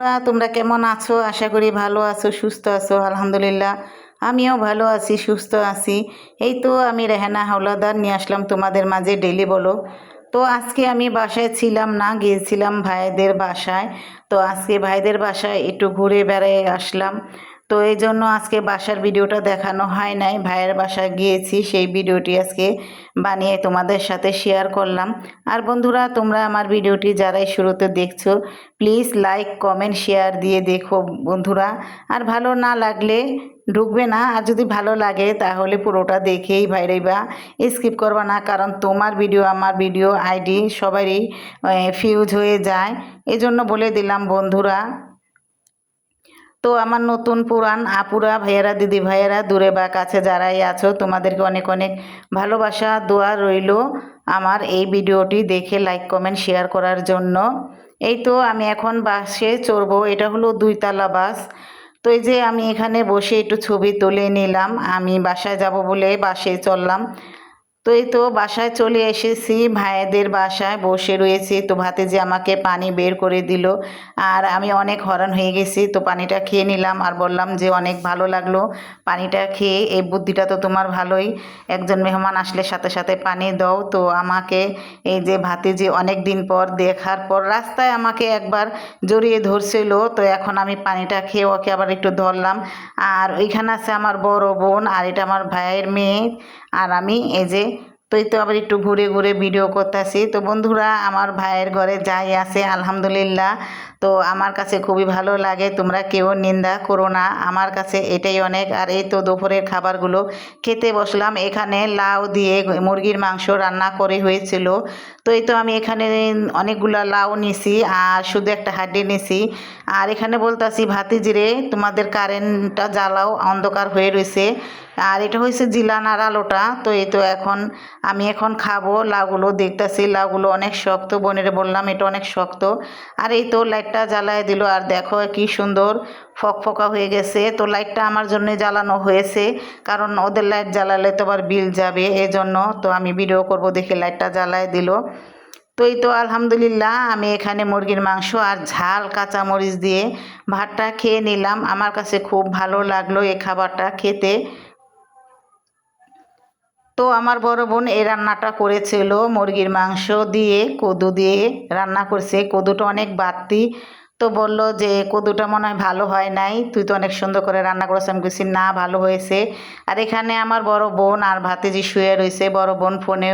তোমরা তোমরা কেমন আছো? আশা করি ভালো আছো, সুস্থ আছো, আলহামদুলিল্লাহ। আমিও ভালো আছি, সুস্থ আছি। এই তো আমি রেহানা হাওলাদার, নিয়ে আসলাম তোমাদের মাঝে ডেলি বলো। তো আজকে আমি বাসায় ছিলাম না, গিয়েছিলাম ভাইদের বাসায়। তো আজকে ভাইদের বাসায় একটু ঘুরে বেড়ায় আসলাম। তো এই জন্য আজকে বাসার ভিডিওটা দেখানো হয় নাই। ভাইয়ের বাসায় গিয়েছি, সেই ভিডিওটি আজকে বানিয়ে তোমাদের সাথে শেয়ার করলাম। আর বন্ধুরা, তোমরা আমার ভিডিওটি যারাই শুরুতে দেখছ প্লিজ লাইক কমেন্ট শেয়ার দিয়ে দেখো বন্ধুরা। আর ভালো না লাগলে ঢুকবে না, আর যদি ভালো লাগে তাহলে পুরোটা দেখেই বাইরে বা স্কিপ করবা না, কারণ তোমার ভিডিও, আমার ভিডিও আইডি সবারই ফিউজ হয়ে যায়। এজন্য বলে দিলাম বন্ধুরা তো আমার নতুন পুরান আপুরা, ভাইয়েরা, দিদি ভাইয়েরা, দূরে বা কাছে যারাই আছো, তোমাদেরকে অনেক অনেক ভালোবাসা, দোয়া রইল আমার এই ভিডিওটি দেখে লাইক কমেন্ট শেয়ার করার জন্য। এই তো আমি এখন বাসে চড়বো, এটা হলো দুইতলা বাস। তো এই যে আমি এখানে বসে একটু ছবি তুলে নিলাম, আমি বাসায় যাব বলে বাসে চললাম। তো এই তো বাসায় চলে এসেছি, ভাইদের বাসায় বসে রয়েছি। তো ভাতে যে আমাকে পানি বের করে দিল, আর আমি অনেক হরণ হয়ে গেছি। তো পানিটা খেয়ে নিলাম আর বললাম যে অনেক ভালো লাগল পানিটা খেয়ে, এই বুদ্ধিটা তো তোমার ভালোই। একজন মেহমান আসলে সাথে সাথে পানি দাও। তো আমাকে এই যে ভাতে যে অনেক দিন পর দেখার পর রাস্তায় আমাকে একবার জড়িয়ে ধরছিল। তো এখন আমি পানিটা খেয়ে ওকে আবার একটু ধরলাম। আর ওইখানে আছে আমার বড় বোন আর এটা আমার ভাইয়ের মেয়ে। আর আমি এই যে তো এই তো আবার একটু ঘুরে ঘুরে ভিডিও করতেছি। তো বন্ধুরা, আমার ভাইয়ের ঘরে যাই আছে, আলহামদুলিল্লাহ। তো আমার কাছে খুবই ভালো লাগে, তোমরা কেউ নিন্দা করো না। আমার কাছে এটাই অনেক। আর এই তো দুপুরের খাবারগুলো খেতে বসলাম। এখানে লাউ দিয়ে মুরগির মাংস রান্না করে হয়েছিল। তো এই তো আমি এখানে অনেকগুলো লাউ নিছি আর শুধু একটা হাড্ডি নিছি। আর এখানে বলতাছি, ভাতিজিরে, তোমাদের কারেন্টটা জ্বালাও, অন্ধকার হয়ে রয়েছে। আর এটা হয়েছে জিলানার আলোটা, তো এই তো এখন আমি এখন খাব। লাউগুলো দেখতেছি, লাউগুলো অনেক শক্ত, বোনের বললাম এটা অনেক শক্ত। আর এই তো লাইটটা জ্বালায় দিল, আর দেখো কি সুন্দর ফকফকা হয়ে গেছে। তো লাইটটা আমার জন্য জ্বালানো হয়েছে, কারণ ওদের লাইট জ্বালালে তো আবার বিল যাবে, এজন্য তো আমি ভিডিও করব দেখে লাইটটা জ্বালায় দিল। তো এই তো আলহামদুলিল্লাহ, আমি এখানে মুরগির মাংস আর ঝাল কাঁচা মরিচ দিয়ে ভাতটা খেয়ে নিলাম। আমার কাছে খুব ভালো লাগল এই খাবারটা খেতে। তো আমার বড় বোন এই রান্নাটা করেছিল মুরগির মাংস দিয়ে, কদু দিয়ে রান্না করছে। কদুটা অনেক বাড়তি। তো বলল যে, কদুটা মনে হয় ভালো হয় নাই। তুই তো অনেক সুন্দর করে রান্না করেছিস আমি বলছি, না, ভালো হয়েছে। আর এখানে আমার বড় বোন আর ভাতিজি শুয়ে রয়েছে। বড় বোন ফোনে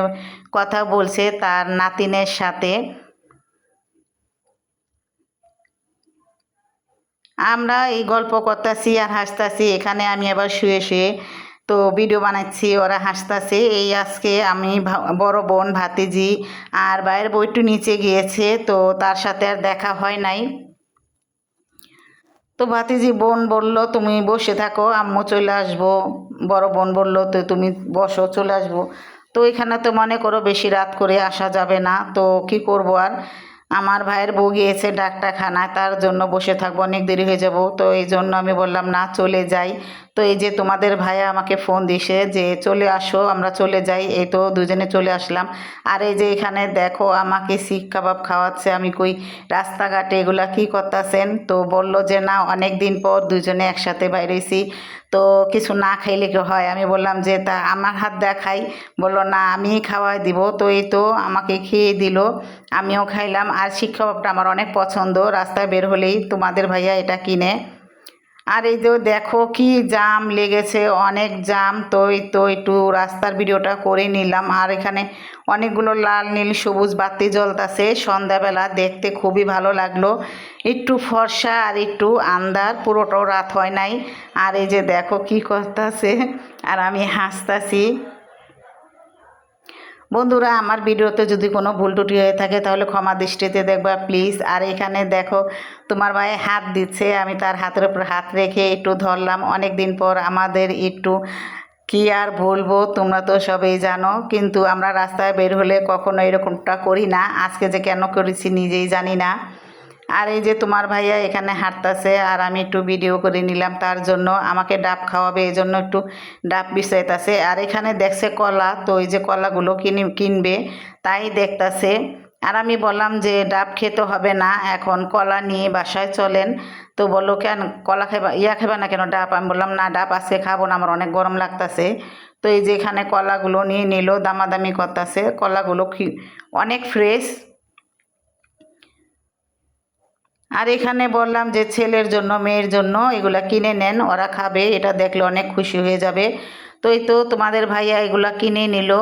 কথা বলছে তার নাতিনের সাথে। আমরা এই গল্প করতেছি আর হাসতাছি। এখানে আমি আবার শুয়ে শুয়ে তো ভিডিও বানাচ্ছি, ওরা হাসতাছে। এই আজকে আমি বড় বোন ভাতিজি আর বাইরের বইটু নিচে গিয়েছে, তো তার সাথে আর দেখা হয় নাই। তো ভাতিজি বোন বলল, তুমি বসে থাকো, আম্মু চলে আসব। বড় বোন বলল, তো তুমি বসো, চলে আসব। তো এখানে তো মনে করো বেশি রাত করে আসা যাবে না, তো কি করব আর? আমার ভাইয়ের বউ গিয়েছে ডাক্তারখানায়, তার জন্য বসে থাকব, অনেক দেরি হয়ে যাব। তো এই জন্য আমি বললাম, না, চলে যাই। তো এই যে তোমাদের ভাইয়া আমাকে ফোন দিছে যে চলে আসো, আমরা চলে যাই। এই তো দুজনে চলে আসলাম। আর এই যে এখানে দেখো আমাকে শিখ কাবাব খাওয়াচ্ছে। আমি কই, রাস্তাঘাটে এগুলা কী করতেছেন? তো বলল যে, না অনেক দিন পর দুজনে একসাথে বাইরেছি। তো কিছু না খাইলে কি হয়? আমি বললাম যে, তা আমার হাত দেখাই। বলল, না আমি খাওয়াই দিব। তো এই তো আমাকে খেয়ে দিল, আমিও খাইলাম। আর শিখ কাবাবটা আমার অনেক পছন্দ। রাস্তায় বের হলেই তোমাদের ভাইয়া এটা কিনে। আর এই তো দেখো কি জাম লেগেছে, অনেক জাম। তো এই তো একটু রাস্তার ভিডিওটা করে নিলাম। আর এখানে অনেকগুলো লাল, নীল, সবুজ বাতি জ্বলতাছে। সন্ধ্যাবেলা দেখতে খুবই ভালো লাগল। একটু ফর্সা আর একটু আন্দার পুরোটাও রাত হয় নাই। আর এই যে দেখো কি করতেছে, আর আমি হাসতাছি। বন্ধুরা, আমার ভিডিওতে যদি কোনো ভুল টুটি হয়ে থাকে, তাহলে ক্ষমা দৃষ্টিতে দেখবা প্লিজ আর এখানে দেখো, তোমার ভাই হাত দিচ্ছে, আমি তার হাতের উপর হাত রেখে একটু ধরলাম। অনেক দিন পর আমাদের একটু কি আর বলব, তোমরা তো সবেই জানো, কিন্তু আমরা রাস্তায় বের হলে কখনো এরকমটা করি না। আজকে যে কেন করেছি নিজেই জানি না। আর এই যে তোমার ভাইয়া এখানে হাঁটতেছে আর আমি একটু ভিডিও করে নিলাম, তার জন্য আমাকে ডাব খাওয়াবে, এই জন্য একটু ডাব বিছাইতেছে। আর এখানে দেখছে কলা, তো এই যে কলাগুলো কিনে, কিনবে, তাই দেখতেছে। আর আমি বললাম যে ডাব খেতে হবে না, এখন কলা নিয়ে বাসায় চলেন। তো বলল, কেন কলা খাবা ইয়া খাবা না কেন ডাব? আমি বললাম, না, ডাব আজকে খাব না, আমার অনেক গরম লাগতাছে। তো এই যে এখানে কলাগুলো নিয়ে নিল, দামাদামি করতেছে। কলাগুলো অনেক ফ্রেশ আর এখানে বললাম যে ছেলের জন্য, মেয়ের জন্য এগুলা কিনে নেন, ওরা খাবে, এটা দেখলে অনেক খুশি হয়ে যাবে। তো এই তো তোমাদের ভাইয়া এগুলা কিনে নিল।